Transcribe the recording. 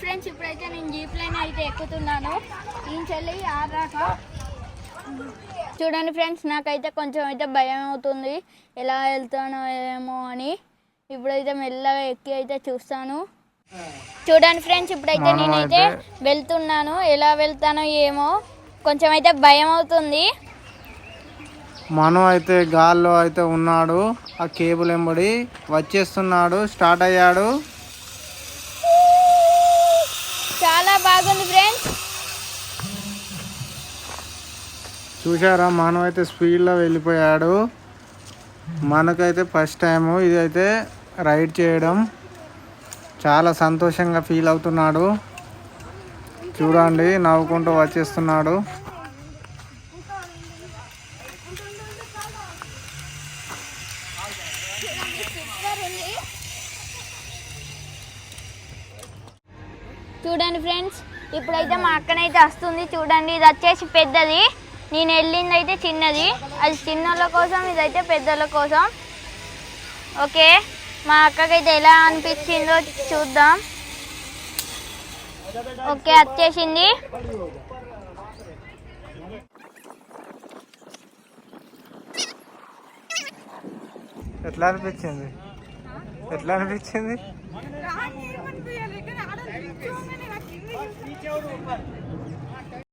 Friends ఇప్పుడైతే నేను jeep line అయితే ఎక్కుతున్నాను. ఈయన చెల్లి ఆరాక. చూడండి ఫ్రెండ్స్ నాకైతే కొంచెం అయితే భయం అవుతుంది. ఎలా వెళ్తానో ఏమో అని. ఇప్పుడైతే మెల్లగా ఎక్కి అయితే చూస్తాను. చూడండి ఫ్రెండ్స్ ఇప్పుడైతే నేనైతే వెళ్తున్నాను. ఎలా వెళ్తానో ఏమో కొంచెం అయితే భయం అవుతుంది. మను అయితే గాల్లో అయితే ఉన్నాడు. ఆ కేబుల్ ఎంబడి వచ్చేస్తున్నాడు స్టార్ట్ అయ్యాడు. చాలా బాగుంది ఫ్రెండ్స్. చూసారా మనం అయితే స్పీడ్లో వెళ్ళిపోయాడు. మనకైతే ఫస్ట్ టైము ఇదైతే రైడ్ చేయడం చాలా సంతోషంగా ఫీల్ అవుతున్నాడు. చూడండి నవ్వుకుంటూ వచ్చేస్తున్నాడు. చూడండి ఫ్రెండ్స్ ఇప్పుడైతే మా అక్కనైతే వస్తుంది. చూడండి ఇది వచ్చేసి పెద్దది. నేను వెళ్ళింది అయితే చిన్నది. అది చిన్నోళ్ళ కోసం ఇదైతే పెద్దోళ్ళ కోసం. ఓకే మా అక్కకైతే ఎలా అనిపించిందో చూద్దాం. ఓకే వచ్చేసింది. ఎట్లా అనిపించింది? ఎట్లా అనిపించింది? ¡Ah, sí,